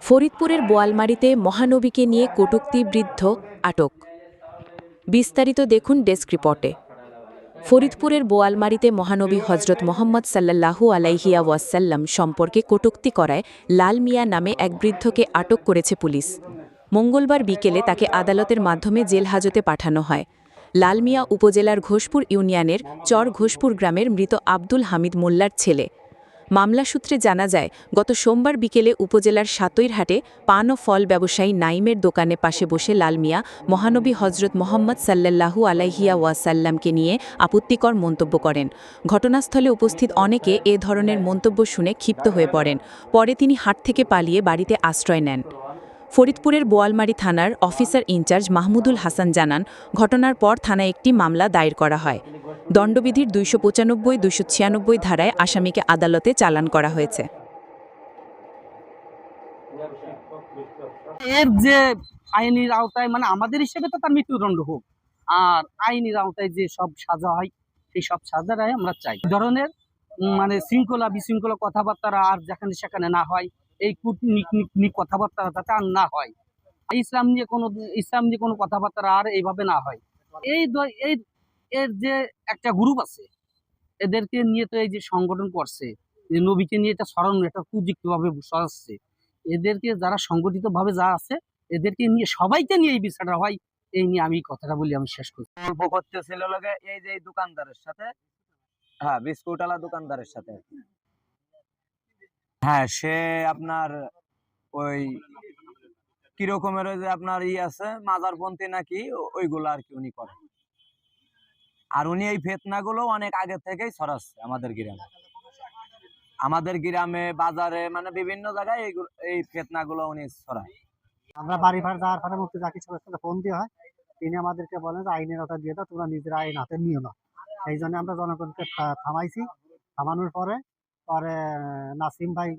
ফরিদপুরের বোয়ালমারিতে মহানবীকে নিয়ে কটূক্তি, বৃদ্ধ, আটক। বিস্তারিত দেখুন ডেস্ক রিপোর্টে। ফরিদপুরের বোয়ালমারিতে মহানবী হজরত মোহাম্মদ সাল্লাল্লাহু আলাইহিয়া ওয়াসাল্লাম সম্পর্কে কটূক্তি করায় লাল মিয়া নামে এক বৃদ্ধকে আটক করেছে পুলিশ। মঙ্গলবার বিকেলে তাকে আদালতের মাধ্যমে জেল হাজতে পাঠানো হয়। লালমিয়া উপজেলার ঘোষপুর ইউনিয়নের চর ঘোষপুর গ্রামের মৃত আব্দুল হামিদ মোল্লার ছেলে। মামলা সূত্রে জানা যায়, গত সোমবার বিকেলে উপজেলার সাতইরহাটে পান ও ফল ব্যবসায়ী নাইমের দোকানে পাশে বসে লালমিয়া, মহানবী হজরত মোহাম্মদ সাল্লাহু আলাইহিয়া ওয়াসাল্লামকে নিয়ে আপত্তিকর মন্তব্য করেন। ঘটনাস্থলে উপস্থিত অনেকে এ ধরনের মন্তব্য শুনে ক্ষিপ্ত হয়ে পড়েন। পরে তিনি হাট থেকে পালিয়ে বাড়িতে আশ্রয় নেন। ফরিদপুরের বোয়ালমারী থানার অফিসার ইনচার্জ মাহমুদুল হাসান জানান, ঘটনার পর থানায় একটি মামলা দায়ের করা হয়। দণ্ডবিধির দুইশো পঁচানব্বই, দুইশো ছিয়ানব্বই ধারায় আসামিকে আদালতে চালান করা হয়েছে। এর যে আইনের আওতায় মানে আমাদের হিসেবে তো তার মৃত্যুদণ্ড হোক, আর আইনের আওতায় যে সব সাজা হয়, সেই সব সাজাটাই আমরা চাই। ধরনের মানে শৃঙ্খলা বিশৃঙ্খলা কথাবার্তা আর যেখানে সেখানে না হয় এই কূটনীতি কথাবার্তা যাতে আর না হয়। ইসলাম নিয়ে কোনো, ইসলাম নিয়ে কোনো কথাবার্তা আর এইভাবে না হয়। এই এই, এর যে একটা গ্রুপ আছে, এদেরকে নিয়ে তো এই যে সংগঠন করছে যে নবীকে নিয়ে এটা স্মরণ, এটা কুযুক্ত ভাবে সরাচ্ছে। এদেরকে যারা সংগঠিত ভাবে যা আছে, এদেরকে নিয়ে, সবাইকে নিয়ে এই বিচারটা হয়, এই নিয়ে আমি কথাটা বলি, আমি শেষ করি গল্প করতেছিল এই যে দোকানদারের সাথে হ্যাঁ বিস্কুট আলা দোকানদারের সাথে। হ্যাঁ সে আপনার ওই কিরকমের যে আপনার ই আছে, মাজারপন্থী নাকি ওইগুলো আর কি উনি করে আর উনি এই ফেতনাগুলো অনেক আগে থেকেই ছড়াচ্ছে আমাদের গ্রামে। আমাদের গ্রামে, বাজারে মানে বিভিন্ন জায়গায় এইগুলো এই ফেতনাগুলো উনি ছড়ায়। আমরা বাড়ি ভাড় যাওয়ার পরে মুক্তি জাকির সাহেবের ফোন দিয়ে হয়, তিনি আমাদেরকে বলেন যে আইনের কথা দিয়ে দাও, তোমরা নিজেরা আইন হাতে নিও না। এই জন্য আমরা জনগণকে থামাইছি। থামানোর পরে পরে, নাসিম ভাই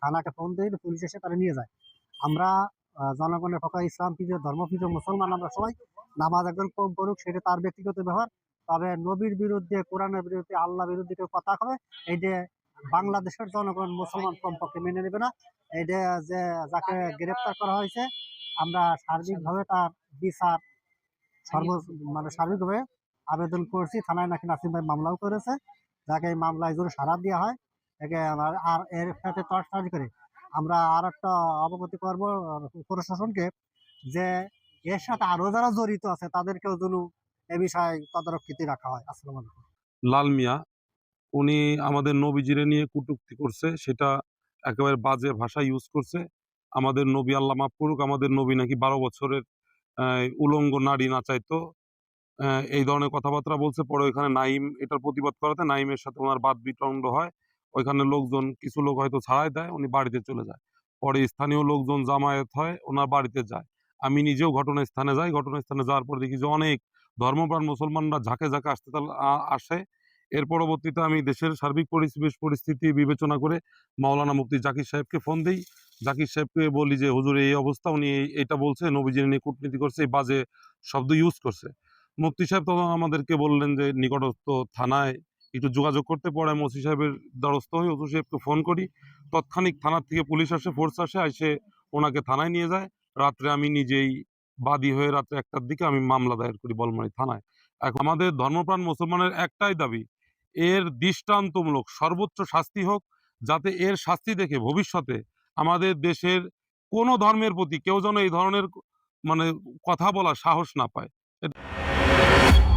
থানাকে ফোন দিয়ে পুলিশ এসে তারা নিয়ে যায়। আমরা জনগণের পক্ষে ইসলাম প্রিয় ধর্মপ্রিয় মুসলমান, আমরা সবাই নামাজ একজন কম করুক সেটা তার ব্যক্তিগত ব্যবহার। তবে নবীর বিরুদ্ধে, কোরআনের বিরুদ্ধে আল্লাহ বিরুদ্ধে কেউ কথা হবে এই যে বাংলাদেশের জনগণ মুসলমান কমপক্ষে মেনে নেবে না, এই যে, যাকে গ্রেপ্তার করা হয়েছে, আমরা সার্বিকভাবে তার বিচার, সর্ব মানে সার্বিকভাবে আবেদন করছি, থানায় নাকি নাসিম ভাই মামলাও করেছে। যাকে এই মামলায় জোরে সারা দেওয়া হয় একে আর এর সাথে তড়াতাড়ি করে আমরা আর একটা অবগতি করব প্রশাসনকে যে এর সাথে আরও যারা জড়িত আছে তাদেরকেও যেন এ বিষয়ে তদারকিতে রাখা হয়। আসসালামু আলাইকুম। লাল মিয়া উনি আমাদের নবীজিরে নিয়ে কটূক্তি করছে সেটা একেবারে বাজে ভাষা ইউজ করছে। আমাদের নবী আল্লাহ মাফ করুক আমাদের নবী নাকি বারো বছরের উলঙ্গ নারী নাচাইতো আহ, এই ধরনের কথাবার্তা বলছে। পরে ওইখানে নাইম এটার প্রতিবাদ করাতে নাইমের সাথে ওনার বাদ বিতণ্ড হয়। ওইখানে লোকজন, কিছু লোক হয়তো ছাড়াই দেয়, উনি বাড়িতে চলে যায়। পরে স্থানীয় লোকজন জামায়াত হয়, ওনার বাড়িতে যায়। আমি নিজেও ঘটনাস্থানে যাই। ঘটনাস্থানে যাওয়ার পর দেখি যে অনেক ধর্মপ্রাণ মুসলমানরা ঝাঁকে ঝাঁকে আসতে আসে। এর পরবর্তীতে আমি দেশের সার্বিক পরিবেশ, পরিস্থিতি বিবেচনা করে মাওলানা মুফতি জাকির সাহেবকে ফোন দিই। জাকির সাহেবকে বলি যে, হুজুর, এই অবস্থা। উনি এই- এইটা বলছে। নবীজি নিয়ে কূটনীতি করছে। এই বাজে শব্দ ইউজ করছে। মুফতি সাহেব তখন আমাদেরকে বললেন যে, নিকটস্থ থানায় একটু যোগাযোগ করতে পরে মসি সাহেবের দ্বারস্থ হয়ে ওসি সাহেবকে ফোন করি। তৎক্ষণিক থানার থেকে পুলিশ আসে ফোর্স আসে এসে ওনাকে থানায় নিয়ে যায়। রাত্রে আমি নিজেই বাদী হয়ে রাত্রে একটার দিকে আমি মামলা দায়ের করি বলমারি থানায়। এখন আমাদের ধর্মপ্রাণ মুসলমানের একটাই দাবি, এর দৃষ্টান্তমূলক সর্বোচ্চ শাস্তি হোক, যাতে এর শাস্তি দেখে ভবিষ্যতে আমাদের দেশের কোনো ধর্মের প্রতি কেউ যেন এই ধরনের মানে কথা বলার সাহস না পায়। Thank you.